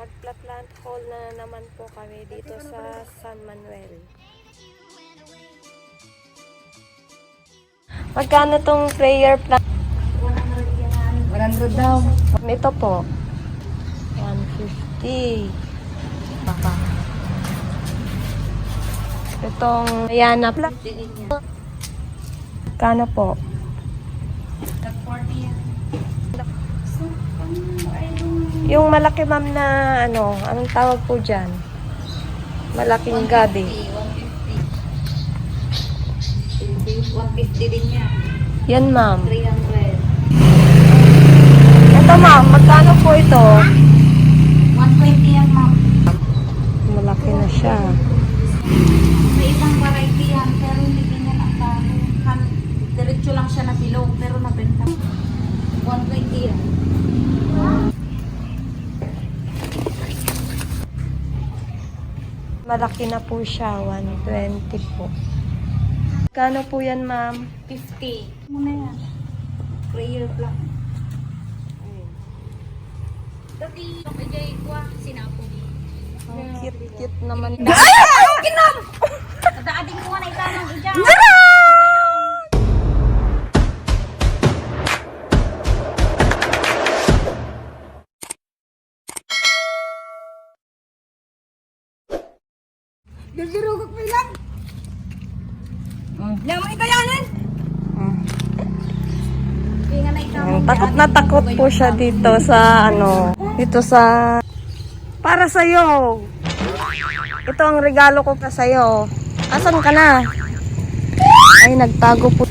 Magpla-plant haul na naman po kami dito sa San Manuel. Magkano tong prayer plant? 100 daw. Ito po. 150. Baka. Itong Yana plant. Kano po? Yung malaki ma'am na ano, anong tawag po dyan? Malaking gabi. 150. 150 din yan. Yan ma'am. 300. Ito ma'am, magkano po ito? 120 yan, ma'am. Malaki na siya. May ibang variety yan, pero hindi ganyan ang. Han- Diretso lang siya na bilog, pero nabenta. 120 yan. Malaki na po siya, 120 po. Kano po yan ma'am? 50. Muna yan. Prayer lang. Dati, kapagay ko, sinapo ni. Ang cute-cute naman. Nadaading ko nga na itanong ija. Takot na takot po siya dito sa ano, dito sa para sa iyo. Ito ang regalo ko pa sa iyo. Asan ka na? Ay, nagtago po.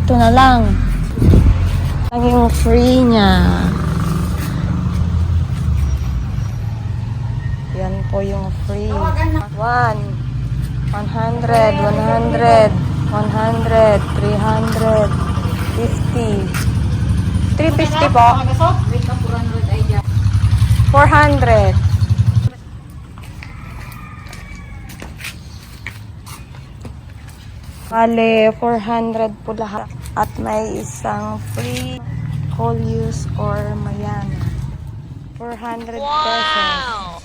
Ito na lang. Ang yung free niya. Yan po yung free. One. 100, 100, 100, 300, 50. 350 po. Wait ka, 400 ay dyan. 400. Bale, 400 po lahat. At may isang free call use or mayana. 400 pesos.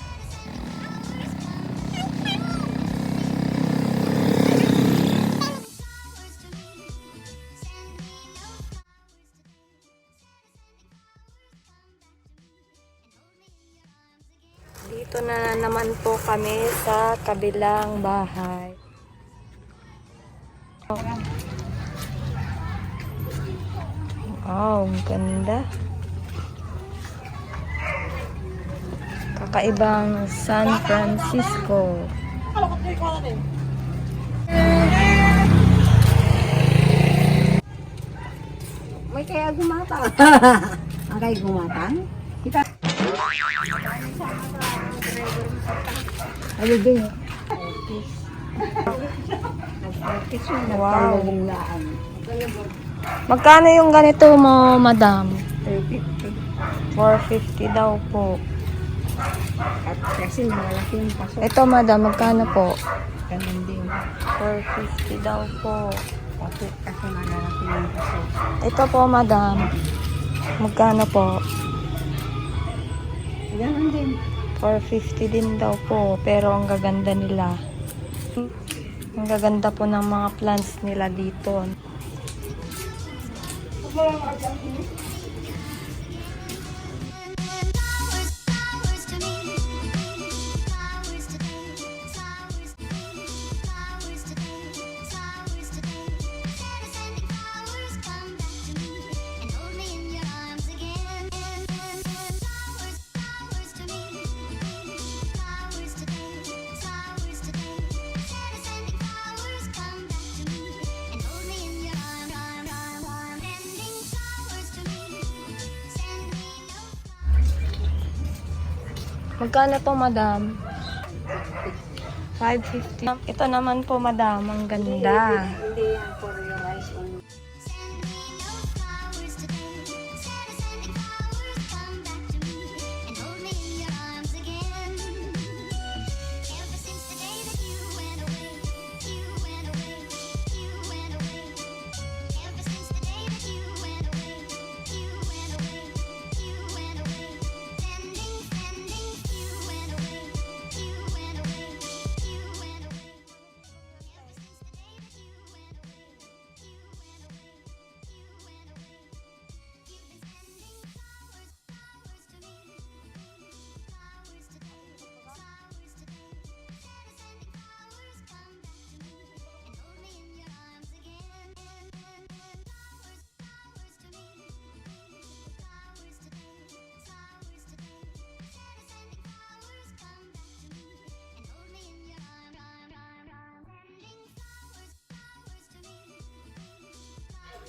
Naman po kami sa kabilang bahay. Wow, ganda. Kakaibang San Francisco. May kaya gumatang. Ang kaya gumatang? Kita. Ano din? Wow. Magkano yung ganito mo, madam? 450 daw po. At kasi malaki yung pasok. Ito, madam, magkano po? Ganun din. 450 daw po. Kasi, kasi malalaki yung pasok. Ito po, madam. Magkano po? Ganun din. 450 din daw po. Pero ang gaganda nila. Ang gaganda po ng mga plants nila dito. Flowers, Magkano po, madam? 550. Ito naman po, madam. Ang ganda. Hindi yan for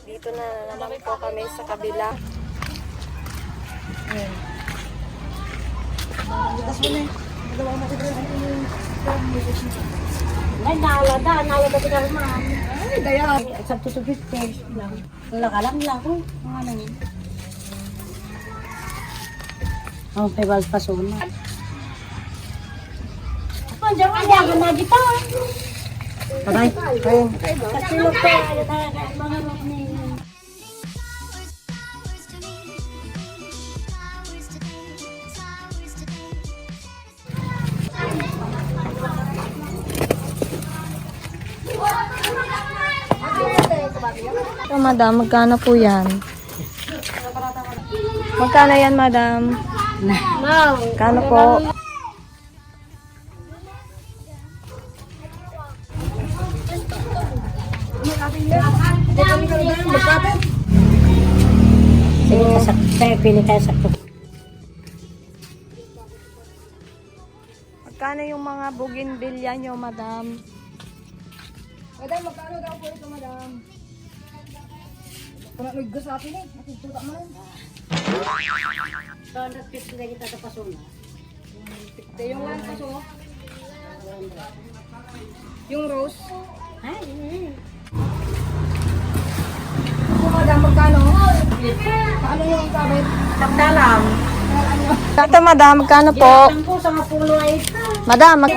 Dito na naman po kami sa kabila. Ay, nalada, nalada ka naman. Ay, kaya. Sa tutupit ko lang. Lakalang lang ko. Mga ano yun. Oh, kay Val Pasona. Oh, diyan ka diyan na dito. Patay. Ayun. Kasi lo ko mga rock ni So, madam, magkano po yan? Magkano yan, madam? Magkano po? Sige. Magkano yung mga bougainvillea nyo, madam? Madam, magkano daw po ito, madam? Kung naggas sa atin eh, nakikita mo lang. 250 na kita sa Pasona. Ito yung one kaso. Yung rose. Ay, Ito, madam, magkano? Paano yung kabit? Pagdalam. Ito, madam, magkano po? Ang po sa mapulo ay ito. Madam, mag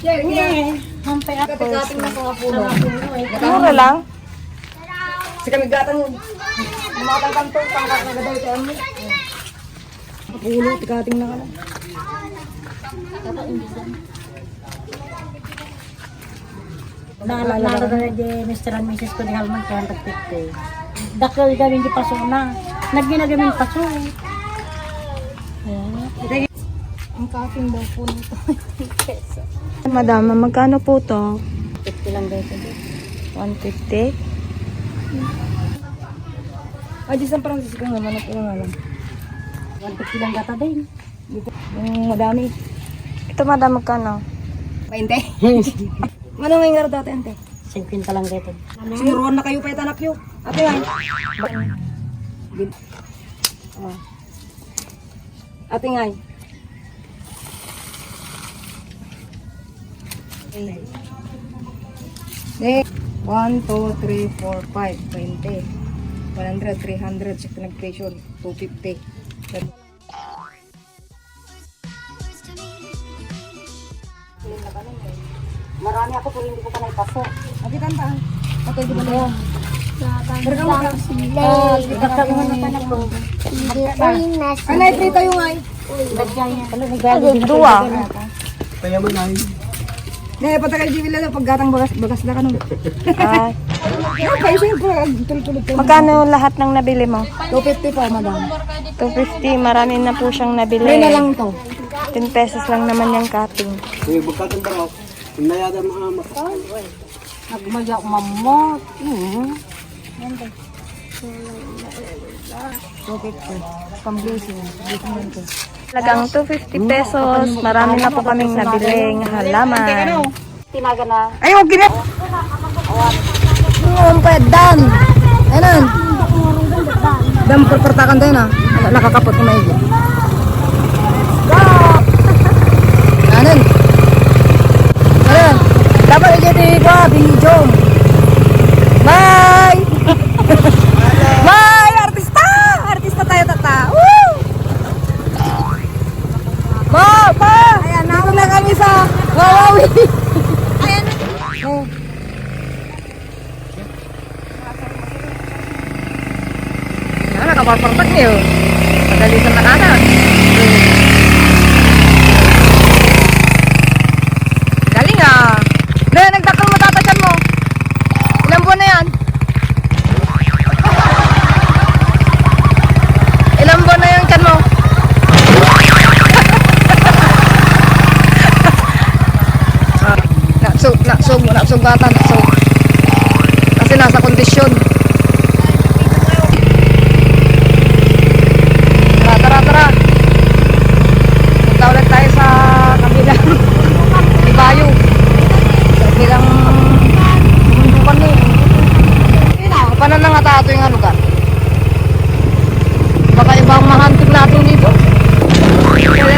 yeah. Eh, hampay ako. Katigating na sa ay ito. mura lang. Kasi kami gatan yun. Lumatang kanto, pangkat na gadaw ito ano. Pulo, tigating na ka lang. Naalala na di Mr. and Mrs. ko ni Halman kaya nagpipte. Dakal gawin di paso na. Nagginagamin paso. Ang kaking daw po nito. Madam, magkano po to? 50 lang dito. 150? Ay, San Francisco naman, ako nga lang. 150 lang gata din. Yung madami. Ito, madam, magkano? Painte. Manong nga nga dati, ante? 50 lang dito. Sinuruan na kayo pa itanak nyo. Ate. Bin- Oh. Ate nga. Next. 1, 2, 3, 4, 5, 20. 100, 300 sa pinag-presyon. 250. Ganun. Flowers to me. Marami ako pero hindi ko pa naipaso. Ate tanta. Ate, di ba na yan? Pero mo ka. Dakal mo na tanak ko. Ano, prito yung ay. Ano, nagagaling. Dua. Ne, patakal di na paggatang bagas bagas na kanong. Ah, Ay, kayo siyempre, tulog-tulog kayo. magkano lahat ng nabili mo? 250 po, madam. 250, marami na po siyang nabili. Ngayon na lang to. 10 pesos lang naman yung cutting. Nagmaya mamot. Mm. 250. Pang-blazing. Blazing lang to. Talagang 250 pesos, marami na po kaming nabiling halaman. Tinaga na. Ay, huwag ginit! Ang dan! Ayan! Dam, perpertakan tayo na. Nakakapot ko maigi. Go! Ayan! Ayan! Dapat jadi ko, video. Bye! nagsug, nagsug, nagsugatan, nagsug. Kasi nasa kondisyon. Tara, tara, tara. Punta ulit tayo sa kabilang ibayo. Sa kabilang mundukan ni. Paano na nga tato yung ano ka? Baka ibang mahantig natin dito. Kaya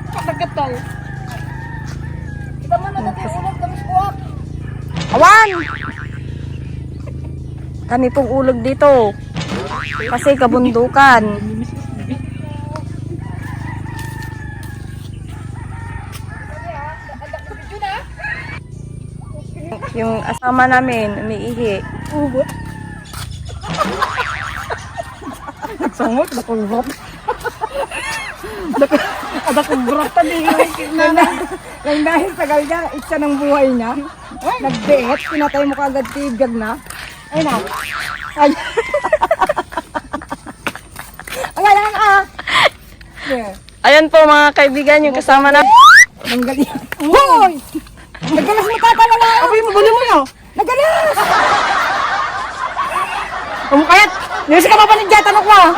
Nagkatal. Kita man, nagkatunag pa mismo ah. Awan! Kami pong ulog dito. Kasi kabundukan. Yung asama namin, umiihi. Ubot. Nagsamot, nakulbot. Ada kong brat tadi. Lang dahil sa galga, isa ng buhay niya. Nagdehet, pinatay mo kagad tigag na. Ay na. Ay. Ang ah. Yeah. Ayan po mga kaibigan, yung kasama na. Ang galing. Hoy! Nagalas mo tatalala. Apoy mo, bulo mo yun. Nagalas! Umukayat! Nisi ka mapanigya, tanong ko ah.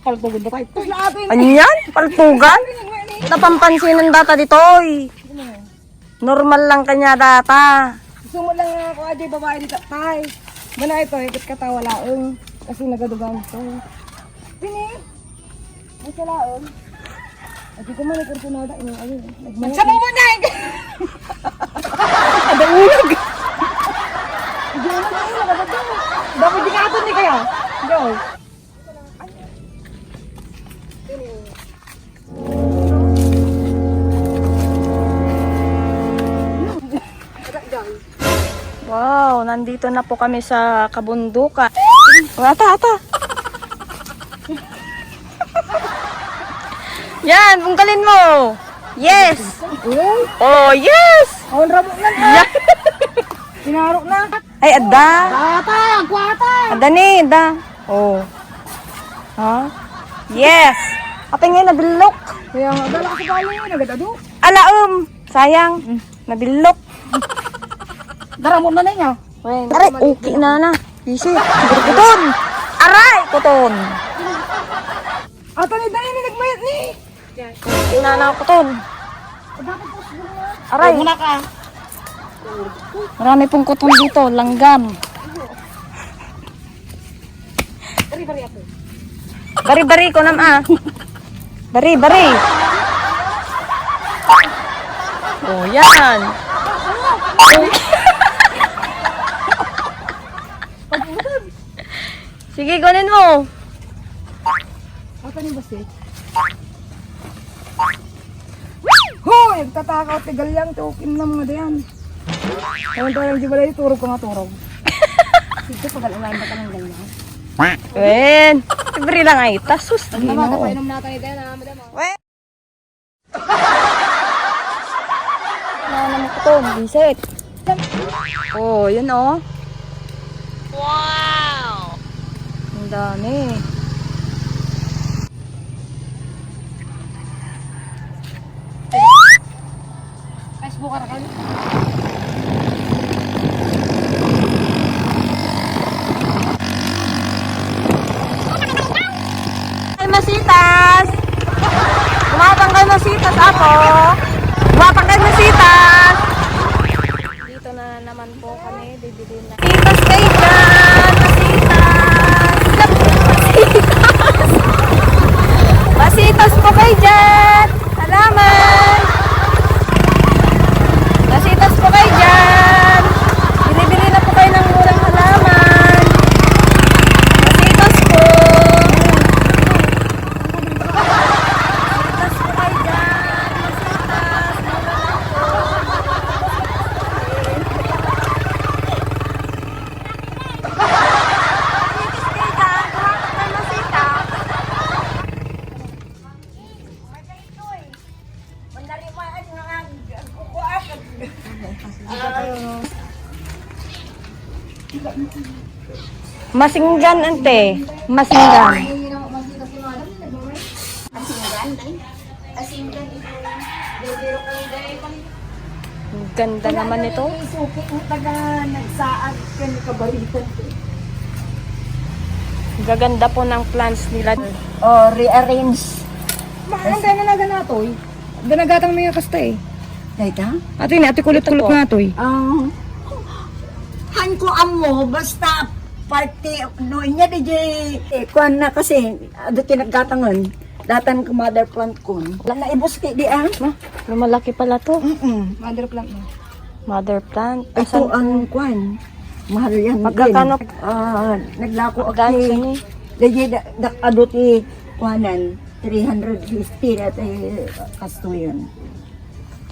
Magpaltugon na tayo. Anyan? Palpugan? Napampansin ng data dito. oy. Normal lang kanya data. Gusto mo lang ako, adi babae dito. Tay, mana ito, ikit ka tawalaong. Kasi nagadugan ito. Pini, ay sa laong. Adi ko man ikursunada, ino ayun. Mo na! Ada ulag! Hindi mo na dapat daw. Dapat di ka ato ni kaya. Go. Nandito na po kami sa kabundukan. Oh, ata, ata. Yan, bungkalin mo. Yes. Oh, yes. awon ramo na na. Sinarok na. Ay, ada. Kwata, kwata. Ada ni, ada. Oh. Ha? Yes. Ate ngayon, nabilok. Kaya nga, dala sa bali, nagadado. Alaum. Sayang. Nabilok. Dara mo na na niya. Aray, okay na na. Easy. Kuton. Aray, kuton. Ato ni dali ni nagmayat ni. Okay na na, kuton. Aray. Muna ka. Marami pong kuton dito, langgam. Bari-bari ako. Bari-bari ko nam ah. Bari-bari. Oh, yan. Sige, kunin mo. Ato ni basi. Hoy, nagtatakaw tigal yang tukin na mga dayan. Ewan tayo lang di balay, turog ko nga turog. Sige, pag-alaman ba ka ng ganyan? Wen. Libre lang ay. Tasus. Tama ka, painom natin ni Dena, madam. Wen. Ano naman? Bisit. Oh, yun oh. Wow! Ang dami. Facebook ka. Ay, masitas! Umatang kay masitas ako! Umatang kay masitas! Dyan! Salamat! Masinggan ante, masinggan. Ang Ganda naman ito. Suki mo taga nagsaad ka ni kabalitan. Gaganda po ng plants nila. O, rearrange. Maano tayo na naga to eh. Danagatang may kasta eh. Dayta? Ate ni, ate kulit-kulit na to eh. Ang... Han ko amo, basta party, no, di jay. Eh, kuan na kasi, ado kinagatangan. Datan ko mother plant ko. Wala na ibos kay di ah. Lumalaki pala to. Mm-mm. Mother plant mo. Mother plant. Ito ang kuan. Mahal yan Magkakano? Ah, naglako ako. Dahil dak dak adot eh, kuanan, 350 na eh, kasto yun.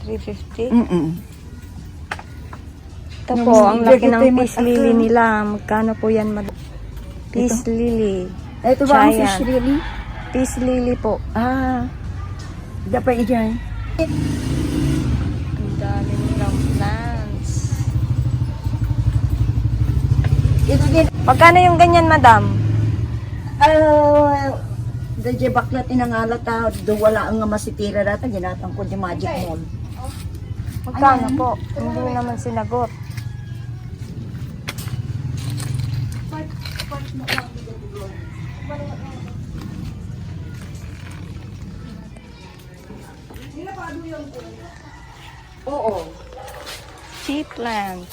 350. Mm-mm. Ito po, ang laki ng peace lily nila. Magkano po yan, madam? Peace lily. Ito ba ang fish really? Peace lily po. Ah, dapat iyan. Ang dami nilang plants. Ito din, Magkano yung ganyan, madam? ah, Dahil bakla tinangalat ta, do wala ang masitira data, ginatang ko di Magic Mall. Magkano po? Hindi naman sinagot. Oo. Sea plant.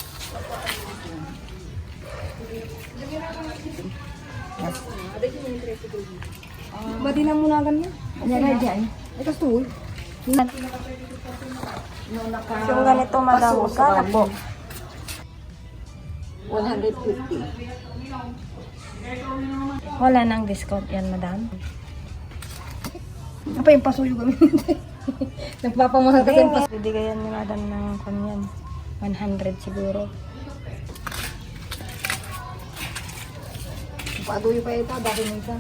Ba't di na muna ganyan? Ano na dyan? Kasto eh. Yung ganito, madam, magkano po? 150. Wala nang discount yan, madam. Apa yung paso yung gawin? Nagpapamahal kasi yung paso. Bibigayan ni madam ng kanyan. 100 siguro. Paduyo pa ito, dati mo isa.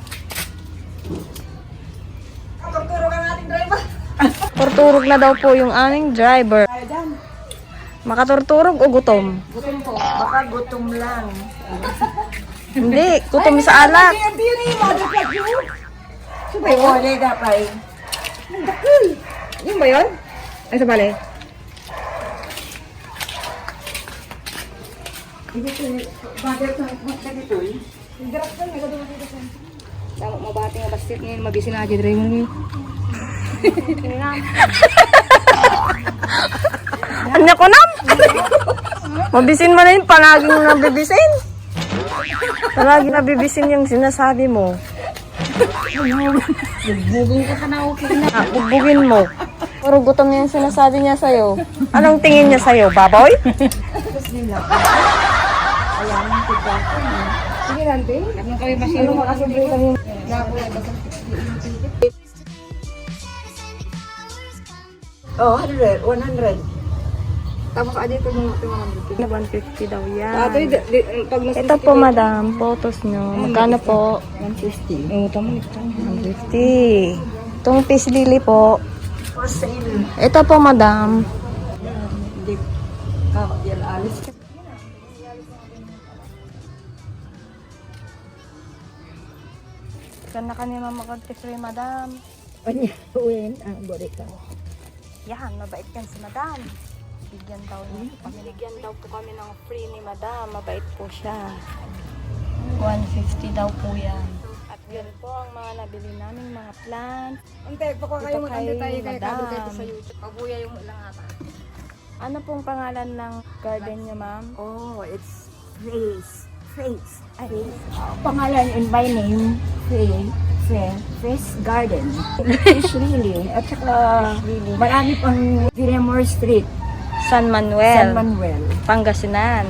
Turturog na daw po yung aming driver. Makaturturog o gutom? Baka gutom lang. Hindi, gutom sa alat. Hindi yun eh, mother plant yun. Oo, leda pa eh. Ang dakil. Yun ba yun? Ay, sa bale. Dito, mother mo sa dito eh. Garap ka, may gadungan dito sa... Tama, mabati nga basket ngayon, mabisi na aja driver ngayon. Anya ko nam? Mabisin mo na yun, palaging nabibisin. Palagi nabibisin yung sinasabi mo. Bugong ka ka na okay na. Ah, bubugin mo. Puro gutom na yung sinasabi niya sa'yo. Anong tingin niya sa'yo, baboy? Sige, Nante. Ano kami ba Ano makasubri kami? Oh, 100, 100. Tapos aja ito mga ito mga 150 daw yan. Ito, di, di, pag nas... Ito po, madam. Photos nyo. Magkano po? 150. Oo, tama nito. 150. Itong peace lily po. For sale. Ito po, madam. Hindi. Kapag alis ka. Saan na kami mamakag-free, madam? Anya, uwin. Ah, bori ka. Yan, mabait yan si madam. Bigyan daw niyo kami. Bigyan daw po kami ng free ni madam. Mabait po siya. 150 daw po yan. At yun po ang mga nabili naming mga plants. Ante, baka kayo Ito kay tayo kay Madam. kado kayo sa YouTube. Pabuya yung ulang ata. Ano pong pangalan ng garden niyo, ma'am? Oh, it's Face. Face. Ay, pangalan in my name, Face. Face, Face Garden. Fish Lily. At saka, marami pang Villamor Street, San Manuel, San Manuel. Pangasinan.